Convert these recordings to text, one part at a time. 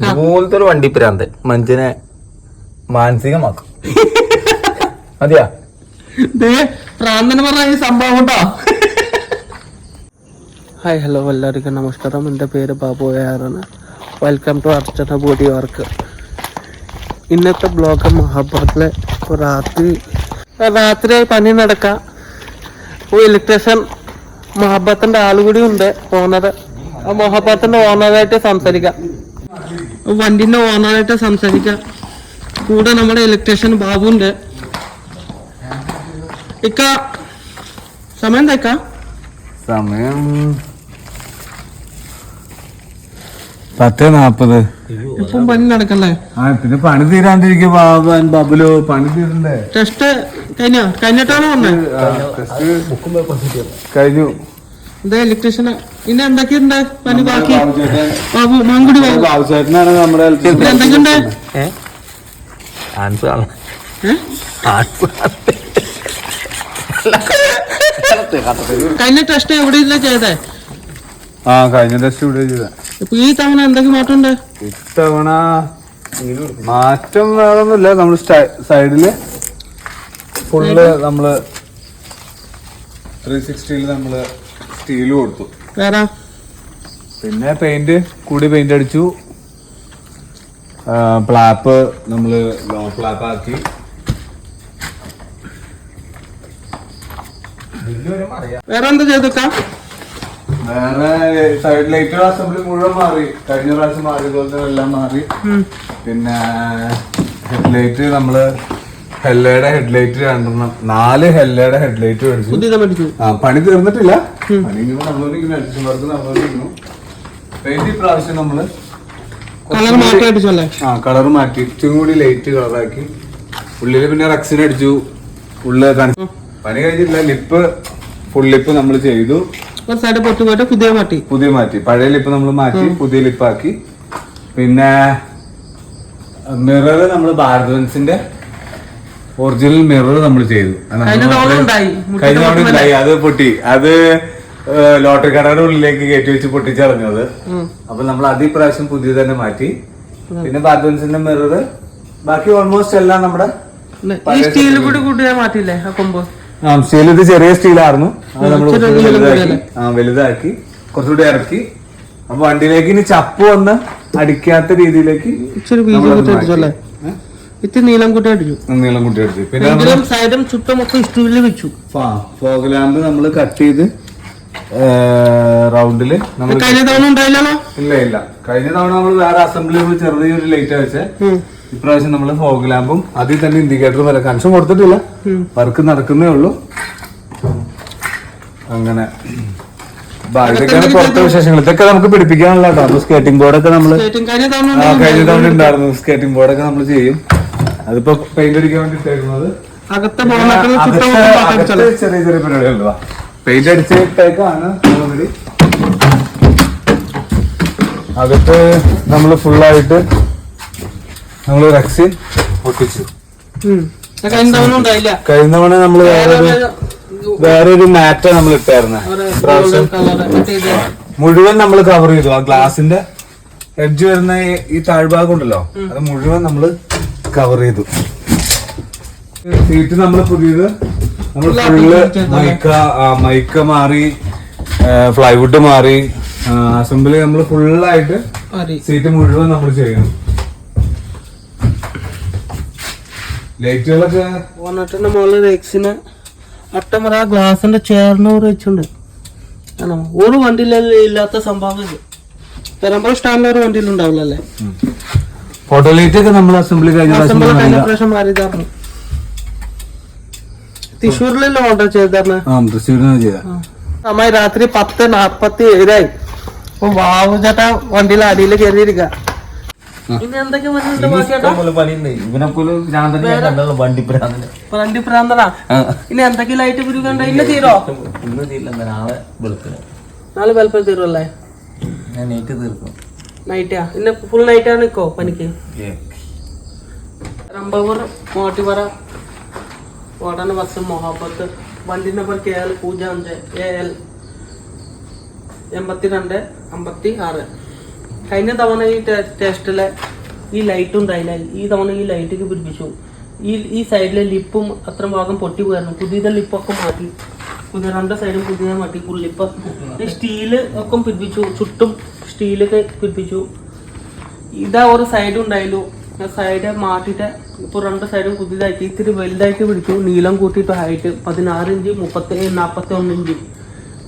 ഇതുപോലത്തെ ഒരു വണ്ടി പ്രാന്തൻ മനുഷ്യനെ മാനസികമാക്കും. മതിയാ? പ്രാന്തന് പറഞ്ഞ സംഭവം കേട്ടോ ഹായ് ഹലോ എല്ലാവർക്കും നമസ്കാരം. എന്റെ പേര് ബാബു ആറാണ് welcome to Archana body work. ഇന്നത്തെ ബ്ലോഗ് മഹാഭാരത്തിലെ രാത്രി രാത്രിയായി പണി നടക്കാം. ഒരു ഇലക്ട്രീഷ്യൻ മഹാഭാരത്തിന്റെ ആളുകൂടി ഉണ്ട്. ഓണർ ആ മഹാഭാരത്തിന്റെ ഓണറായിട്ട് സംസാരിക്കാം. വണ്ടിന്റെ ഓണറായിട്ട് സംസാരിക്കാം. കൂടെ നമ്മുടെ ഇലക്ട്രീഷ്യൻ ബാബുണ്ട്. ഇക്ക സമയം എന്താ ഇക്ക? സമയം പത്ത് നാപ്പത്. ഇപ്പം പണി നടക്കല്ലേ ആ പിന്നെ പണി തീരാണ്ടിരിക്കും ബാബൻ ബബുലു പണി തീരണ്ടേ? ടെസ്റ്റ് കഴിഞ്ഞോ? കഴിഞ്ഞിട്ടാണോ വന്നേ? കഴിഞ്ഞു. എന്താ ഇലക്ട്രീഷ്യൻ ഇനി എന്തൊക്കെയുണ്ട് പണി ബാക്കി? ബാബു ബാബുചേട്ടനാണ് നമ്മുടെ കഴിഞ്ഞ ടെസ്റ്റ് എവിടെയില്ല ചെയ്തേ? ആ കഴിഞ്ഞ ടെസ്റ്റ് ഇവിടെ ചെയ്ത. ഇപ്പൊ ഈ തവണ എന്തൊക്കെ മാറ്റമുണ്ട്? ഇത്തവണ മാറ്റം വേറൊന്നുമില്ല. നമ്മൾ സൈഡിൽ ഫുള്ള് നമ്മൾ ത്രീ സിക്സ്റ്റിയിൽ നമ്മൾ സ്റ്റീൽ കൊടുത്തു. വേറെ? പിന്നെ പെയിന്റ് കൂടി പെയിന്റ് അടിച്ചു. പ്ലാപ്പ് നമ്മൾ ലോ പ്ലാപ്പ് ആക്കി. വേറെ എന്താ ചെയ്തേക്ക വേറെ സൈഡ് ലൈറ്റ് അസംബ്ലി മുഴുവൻ മാറി. കഴിഞ്ഞ പ്രാവശ്യം മാറിയതുപോലെ എല്ലാം മാറി. പിന്നെ ഹെഡ്ലൈറ്റ് നമ്മൾ ഹെല്ലയുടെ ഹെഡ്ലൈറ്റ് രണ്ടെണ്ണം. നാല് ഹെല്ലയുടെ ഹെഡ്ലൈറ്റ് മേടിച്ചു. ആ പണി തീർന്നിട്ടില്ല. പണി ഇങ്ങനെ നടന്നുകൊണ്ടിരിക്കുന്നു. വർക്ക് വർക്ക് നടന്നുകൊണ്ടിരിക്കുന്നു. പെയിന്റ് പ്രാവശ്യം നമ്മൾ കളർ മാറ്റി അടിച്ചല്ലേ ആ കളർ മാറ്റി. ഇച്ചും കൂടി ലൈറ്റ് കളറാക്കി ഉള്ളിൽ പിന്നെ റക്സിന് അടിച്ചു. ഉള്ളിൽ കാണിച്ചു. പണി കഴിഞ്ഞില്ല ലിപ്പ് ഫുൾ ലിപ്പ് നമ്മൾ ചെയ്തു. സൈഡ് പൊട്ടി പോയിട്ട് പുതിയ മാറ്റി. പുതിയ മാറ്റി. പഴയ ലിപ്പ് നമ്മൾ മാറ്റി പുതിയ ലിപ്പാക്കി പിന്നെ മിറർ നമ്മൾ ഭാരതവൻസിന്റെ ഒറിജിനൽ മിറർ നമ്മൾ ചെയ്തു. കഴിഞ്ഞ തവണ ഉണ്ടായി. അത് പൊട്ടി. അത് ലോട്ടറി കടയുടെ ഉള്ളിലേക്ക് കയറ്റി വെച്ച് പൊട്ടിച്ചറിഞ്ഞത് ഉം. അപ്പൊ നമ്മൾ അത് ഇപ്രാവശ്യം പുതിയ തന്നെ മാറ്റി. പിന്നെ ബാത്റൂംസിന്റെ മിറർ ബാക്കി ഓൾമോസ്റ്റ് എല്ലാം നമ്മുടെ സ്റ്റീൽ കൂടി മാറ്റിയില്ലേ ആ കൊമ്പ്? ആ സ്റ്റീൽ ഇത് ചെറിയ സ്റ്റീലായിരുന്നു വലുതാക്കി. ആ വലുതാക്കി. കുറച്ചുകൂടി ഇറക്കി. അപ്പൊ വണ്ടിയിലേക്ക് ഇനി ചപ്പ് വന്ന് അടിക്കാത്ത രീതിയിലേക്ക്? ഇത്തിരി നീളം കൂട്ടി അടിച്ചു. നീളം കൂട്ടി അടിച്ചു. പിന്നെ സൈഡും സ്റ്റീലിൽ വെച്ചു. ഫോഗ് ലാമ്പ് നമ്മൾ കട്ട് ചെയ്ത് റൗണ്ടിൽ നമ്മൾ കഴിഞ്ഞ തവണ ഉണ്ടായില്ലല്ലോ ഇല്ല ഇല്ല. കഴിഞ്ഞ തവണ നമ്മൾ വേറെ അസംബ്ലി ചെറിയൊരു ലൈറ്റ് വെച്ചേ. ഇപ്രാവശ്യം നമ്മൾ ഫോഗ് ലാമ്പും അതിൽ തന്നെ ഇൻഡിക്കേറ്ററും വരെ കൺഷൻ കൊടുത്തിട്ടില്ല. വർക്ക് നടക്കുന്നേ ഉള്ളൂ. അങ്ങനെ. ഇതൊക്കെയാണ് പുറത്തെ വിശേഷങ്ങൾ. ഇതൊക്കെ നമുക്ക് പിടിപ്പിക്കാനുള്ള കേട്ടോ. സ്കേറ്റിംഗ് ബോർഡൊക്കെ നമ്മൾ ഏറ്റവും കഴിഞ്ഞ തവണ ഉണ്ടായിരുന്നു? സ്കേറ്റിംഗ് ബോർഡൊക്കെ നമ്മൾ ചെയ്യും. അതിപ്പോ പെയിന്റ് അടിക്കാൻ വേണ്ടി ഇട്ടേക്കുന്നത് അകത്തെ ചെറിയ ചെറിയ പരിപാടികളുണ്ട് പെയിന്റ് അടിച്ചിട്ടേക്കാണ് ഓൾറെഡി അകത്ത് നമ്മൾ ഫുള്ളായിട്ട് നമ്മൾ റക്സിൻ. ഇത് കഴിഞ്ഞ തവണ നമ്മൾ നമ്മൾ വേറൊരു വേറൊരു മാറ്റ നമ്മൾ ഇട്ടായിരുന്നെ. മുഴുവൻ നമ്മൾ കവർ ചെയ്തു. ആ ഗ്ലാസിന്റെ എഡ്ജ് വരുന്ന ഈ താഴ്ഭാഗം ഉണ്ടല്ലോ അത് മുഴുവൻ നമ്മൾ കവർ ചെയ്തു. സീറ്റ് നമ്മൾ പുതിയത് നമ്മൾ ഫുള്ള് മൈക്ക മൈക്ക മാറി ഫ്ലൈവുഡ് മാറി അസംബ്ലി നമ്മൾ ഫുള്ളായിട്ട് സീറ്റ് മുഴുവൻ നമ്മൾ ചെയ്യണം. ലൈറ്റുകളൊക്കെ മുകളിൽ ഗ്ലാസിന്റെ ചേർന്നൂറ് വെച്ചുണ്ട് ആണോ? ഒരു വണ്ടിയിലല്ലേ ഇല്ലാത്ത സംഭവം ഇത്. പെരമ്പൂർ സ്റ്റാൻഡിൽ ഒരു ഫോട്ടോ ലൈറ്റ് ഒക്കെ നമ്മൾ അസംബ്ലി കഴിഞ്ഞ പ്രാവശ്യം അസംബ്ലി കഴിഞ്ഞ പ്രാവശ്യം മാറിയതായിരുന്നു തൃശ്ശൂരിലല്ലേ ഓർഡർ ചെയ്തത് ആ തൃശ്ശൂരിൽ ചെയ്ത അമ്മായി രാത്രി പത്ത് നാപ്പത്തി ഏഴായി. അപ്പൊ വാവു ചേട്ടാ വണ്ടിയിൽ അടിയിൽ കയറിയിരിക്ക. ഇനി എന്തൊക്കെ ലൈറ്റ് ഇന്ന് തീരോ ഇന്ന് തീരില്ല നാളെ വെളുപ്പിന്. നാളെ വെൽപ്പം തീരുമല്ലേ ഞാൻ നൈറ്റ് തീർക്കും. നൈറ്റാ ഇന്ന് ഫുൾ നിക്കോ പനിക്ക് രമ്പവർ മോട്ടിവറ ഓടാന बस मोहब्बत വണ്ടി നമ്പർ കെ എൽ പൂജ്യം അഞ്ച് എ എൽ എൺപത്തി രണ്ട് അമ്പത്തി ആറ് കഴിഞ്ഞ തവണ ഈ ടെസ്റ്റിലെ ഈ ലൈറ്റ് ഉണ്ടായില്ല. ഈ തവണ ഈ ലൈറ്റൊക്കെ പിടിപ്പിച്ചു. ഈ ഈ സൈഡിലെ ലിപ്പും അത്ര ഭാഗം പൊട്ടി പോയിരുന്നു പുതിയ ലിപ്പൊക്കെ മാറ്റി. പുതിയ രണ്ട് സൈഡും പുതിയ മാറ്റി. ലിപ്പ്. സ്റ്റീൽ ഒക്കെ പിടിപ്പിച്ചു. ചുട്ടും സ്റ്റീലൊക്കെ പിടിപ്പിച്ചു. ഇതാ ഒരു സൈഡ് ഉണ്ടായല്ലോ. സൈഡ് മാറ്റിയിട്ട് ഇപ്പോൾ രണ്ട് സൈഡും പുതിയതായിട്ട് ഇത്തിരി വലുതായിട്ട് പിടിച്ചു. നീളം കൂട്ടിയിട്ട് ഹൈറ്റ് പതിനാറ് ഇഞ്ച് മുപ്പത്തി നാൽപ്പത്തി ഒന്ന് ഇഞ്ച്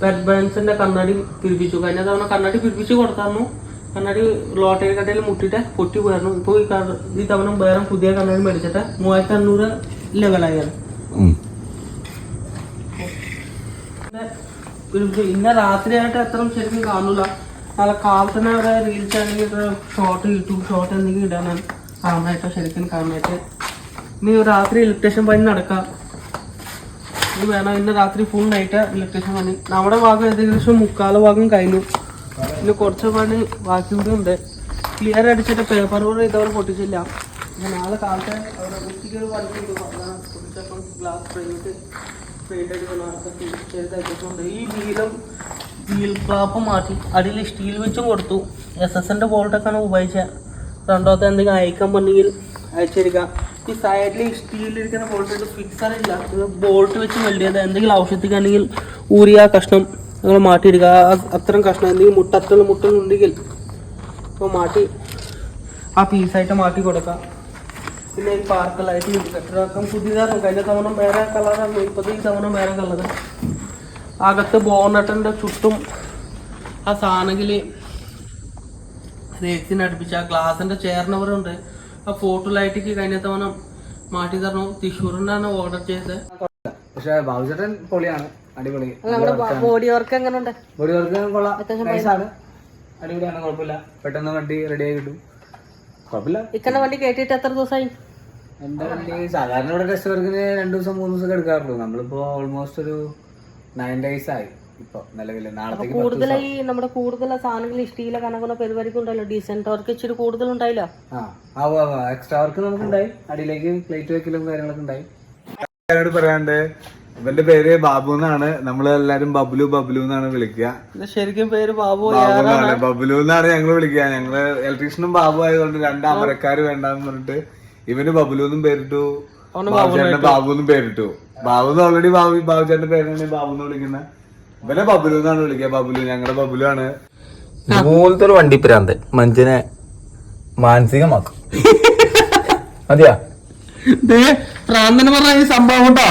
ബെഡ് ബാൻസിന്റെ കണ്ണാടി പിരിപ്പിച്ചു കഴിഞ്ഞ തവണ കണ്ണാടി പിരിപ്പിച്ച് കൊടുത്തായിരുന്നു കണ്ണാടി ലോട്ടറി കടയിൽ മുട്ടിയിട്ട് പൊട്ടി പോയിരുന്നു. ഇപ്പോൾ ഈ ഈ തവണ വേറെ പുതിയ കണ്ണാടി മേടിച്ചിട്ട് മൂവായിരത്തി അഞ്ഞൂറ് ലെവലായാണ് ഇന്ന രാത്രിയായിട്ട് എത്ര ശരിക്കും കാണൂല. നല്ല കാലത്തന്നെ അവിടെ റീൽസ് ആണെങ്കിൽ ഷോർട്ട് യൂട്യൂബ് ഷോർട്ട് എന്തെങ്കിലും ഇടാനാണ്. കാണാനായിട്ട് ശരിക്കും കാണാനായിട്ട് ഇനി രാത്രി ഇലക്ട്രീഷ്യൻ പണി നടക്കാം. ഇനി വേണം ഇന്ന് രാത്രി ഫുൾ നൈറ്റ് ഇലക്ട്രീഷ്യൻ പണി. നമ്മുടെ ഭാഗം ഏകദേശം മുക്കാല ഭാഗം കഴിഞ്ഞു. ഇനി കുറച്ച് പണി ബാക്കി ഉണ്ട്. ക്ലിയർ അടിച്ചിട്ട് പേപ്പർ കൂടെ ഇതവർ പൊട്ടിച്ചില്ല. നാളെ കാലത്തെ ഉച്ചയ്ക്ക് ഒരു പണി പൊട്ടിച്ചപ്പം ഗ്ലാസ് ഈ നീലം വീൽ ക്ലാപ്പ് മാറ്റി. അടിയിൽ സ്റ്റീൽ വെച്ചും കൊടുത്തു. എസ് എസ് എന്റെ ബോൾട്ടൊക്കെയാണ് ഉപയോഗിച്ചത് രണ്ടാമത്തെ എന്തെങ്കിലും അയക്കാൻ പറ്റുമെങ്കിൽ അയച്ചിരിക്കാം ഈ സൈഡിൽ സ്റ്റീലിരിക്കുന്ന ബോൾട്ട് ഫിക്സർ ഇല്ല ബോൾട്ട് വെച്ച് വെൽഡ് ചെയ്ത് എന്തെങ്കിലും ആവശ്യത്തിക്കാണെങ്കിൽ ഊരി ആ കഷ്ണം നിങ്ങൾ മാറ്റിയെടുക്കുക. അത്തരം കഷ്ണം എന്തെങ്കിലും മുട്ട മുട്ടത്തുള്ള മുട്ടുന്നുണ്ടെങ്കിൽ അപ്പോൾ മാറ്റി ആ പീസായിട്ട് മാറ്റി കൊടുക്കാം. പിന്നെ ഈ പാർക്ക് ലൈറ്റ് ഇൻഡിക്കേറ്ററൊക്കെ പുതിയതാണ് കഴിഞ്ഞ തവണ വേറെ കളറാണ് ഇപ്പോഴത്തെ ഈ തവണ വേറെ കളറ് അകത്ത് ബോണറ്റിന്റെ ചുറ്റും ആ സാധനത്തിൽ രേക്സിന് അടുപ്പിച്ച് ആ ഗ്ലാസിന്റെ ചേർന്നവരുണ്ട് ആ ഫോട്ടോ ലൈറ്റിക്ക് കഴിഞ്ഞ തവണ മാറ്റി തരണം. തൃശ്ശൂരിനാണ് ഓർഡർ ചെയ്തത്. പക്ഷെ ബാബുചേട്ടൻ പൊളിയാണ്. അടിപൊളി. ബോഡി വർക്ക് എങ്ങനെയുണ്ട് ബോഡി വർക്ക് കൊള്ളാം. നൈസാണ് അടിപൊളിയാണ് കുഴപ്പമില്ല. പെട്ടെന്ന് വണ്ടി റെഡി ആയി കിട്ടും. കുഴപ്പമില്ല. ഇക്കന്നെ വണ്ടി കേട്ടിട്ട് എത്ര ദിവസമായി? എന്റെ വണ്ടി സാധാരണ ഇവിടെ ടെസ്റ്റ് വർക്കിന് രണ്ടു ദിവസം മൂന്ന് ദിവസം എടുക്കാറുള്ളൂ. നമ്മളിപ്പോ ഓൾമോസ്റ്റ് ഒരു നയൻ ഡേയ്സ് ആയി. ഇപ്പൊ നിലവിൽ നാളത്തേക്ക് കൂടുതലായി നമ്മുടെ കൂടുതൽ സാധനങ്ങൾ ഇഷ്ടീല കണക്കുന്ന പരിപാടിക്ക് ഉണ്ടല്ലോ ഡീസെന്റ് വർക്ക് ഇച്ചിരി കൂടുതൽ ഉണ്ടായില്ല? ആ ആ എക്സ്ട്രാ വർക്ക് നമുക്ക് ഉണ്ടായി അടിയിലേക്ക് പ്ലേറ്റ് വെക്കലും കാര്യങ്ങളൊക്കെ ഉണ്ടായി. പറയാണ്ട് ഇവന്റെ പേര് ബാബു എന്നാണ്. നമ്മൾ എല്ലാരും ബബ്ലു ബബ്ലു എന്നാണ് വിളിക്കുക. ശരിക്കും പേര് ബാബു ബാബു എന്നാണ്. ബബ്ലു എന്നാണ് ഞങ്ങൾ വിളിക്കുക. ഞങ്ങൾ ഇലക്ട്രീഷ്യനും ബാബു ആയതുകൊണ്ട് രണ്ട് അമരക്കാര് വേണ്ടാന്ന് പറഞ്ഞിട്ട് ഇവന് ബബ്ലു എന്നും പേരിട്ടു. ബാബുചേട്ടന്റെ ബാബു എന്നും പേരിട്ടു. ബാബു എന്ന് ഓൾറെഡി ബാബു ബാബുചേട്ടന്റെ പേരാണ് ബാബു എന്ന് വിളിക്കുന്ന ഇവനെ ബബുലു എന്നാണ് വിളിക്കുക. ബബുലു ഞങ്ങളുടെ ബബുലു ആണ് മൂന്നത്തെ ഒരു വണ്ടിപ്രാന്ത് മനുഷ്യനെ മാനസികമാക്കും. മതിയാ? പ്രാന്തന് പറഞ്ഞ ഈ സംഭവം കേട്ടോ